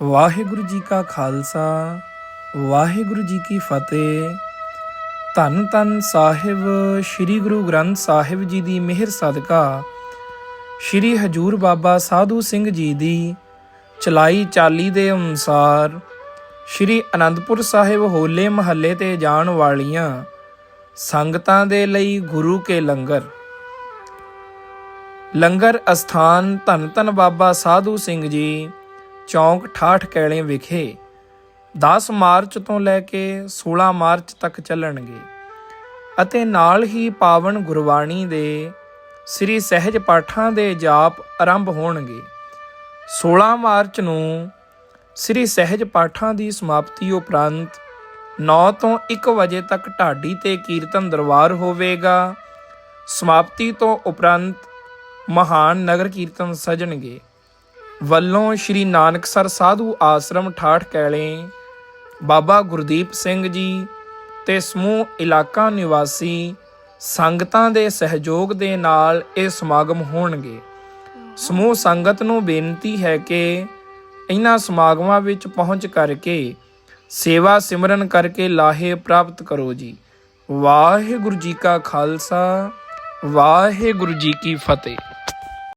ਵਾਹਿਗੁਰੂ ਜੀ ਕਾ ਖਾਲਸਾ, ਵਾਹਿਗੁਰੂ ਜੀ ਕੀ ਫਤਿਹ। ਧੰਨ ਧੰਨ ਸਾਹਿਬ, ਸ੍ਰੀ ਗੁਰੂ ਗ੍ਰੰਥ ਸਾਹਿਬ ਜੀ ਦੀ ਮਿਹਰ ਸਦਕਾ, ਸ੍ਰੀ ਹਜੂਰ ਬਾਬਾ ਸਾਧੂ ਸਿੰਘ ਜੀ ਦੀ ਚਲਾਈ ਚਾਲੀ ਦੇ ਅਨੁਸਾਰ ਸ੍ਰੀ ਅਨੰਦਪੁਰ ਸਾਹਿਬ ਹੋਲੇ ਮਹੱਲੇ ਤੇ ਜਾਣ ਵਾਲੀਆਂ ਸੰਗਤਾਂ ਦੇ ਲਈ ਗੁਰੂ ਕੇ ਲੰਗਰ। ਲੰਗਰ ਅਸਥਾਨ ਧੰਨ ਧੰਨ ਬਾਬਾ ਸਾਧੂ ਸਿੰਘ ਜੀ ਚੌਂਕ ਠਾਠ ਕੈਲੇ ਵਿਖੇ 10 ਮਾਰਚ ਤੋਂ ਲੈ ਕੇ 16 ਮਾਰਚ ਤੱਕ ਚੱਲਣਗੇ ਅਤੇ ਨਾਲ ਹੀ ਪਾਵਨ ਗੁਰਬਾਣੀ ਦੇ ਸ੍ਰੀ ਸਹਿਜ ਪਾਠਾਂ ਦੇ ਜਾਪ ਆਰੰਭ ਹੋਣਗੇ। 16 ਮਾਰਚ ਨੂੰ ਸ੍ਰੀ ਸਹਿਜ ਪਾਠਾਂ ਦੀ ਸਮਾਪਤੀ ਉਪਰੰਤ 9 ਤੋਂ 1 ਵਜੇ ਤੱਕ ਢਾਡੀ ਤੇ ਕੀਰਤਨ ਦਰਬਾਰ ਹੋਵੇਗਾ। ਸਮਾਪਤੀ ਤੋਂ ਉਪਰੰਤ ਮਹਾਨ ਨਗਰ ਕੀਰਤਨ ਸਜਣਗੇ। ਵੱਲੋਂ ਸ਼੍ਰੀ ਨਾਨਕਸਰ ਸਾਧੂ ਆਸ਼ਰਮ ਠਾਠ ਕੈਲੇ, ਬਾਬਾ ਗੁਰਦੀਪ ਸਿੰਘ ਜੀ ਤੇ ਸਮੂਹ ਇਲਾਕਾ ਨਿਵਾਸੀ ਸੰਗਤਾਂ ਦੇ ਸਹਿਯੋਗ ਦੇ ਨਾਲ ਇਹ ਸਮਾਗਮ ਹੋਣਗੇ। ਸਮੂਹ ਸੰਗਤ ਨੂੰ ਬੇਨਤੀ ਹੈ ਕਿ ਇਹਨਾਂ ਸਮਾਗਮਾਂ ਵਿੱਚ ਪਹੁੰਚ ਕਰਕੇ ਸੇਵਾ ਸਿਮਰਨ ਕਰਕੇ ਲਾਹੇ ਪ੍ਰਾਪਤ ਕਰੋ ਜੀ। ਵਾਹਿਗੁਰੂ ਜੀ ਕਾ ਖਾਲਸਾ, ਵਾਹਿਗੁਰੂ ਜੀ ਕੀ ਫਤਿਹ।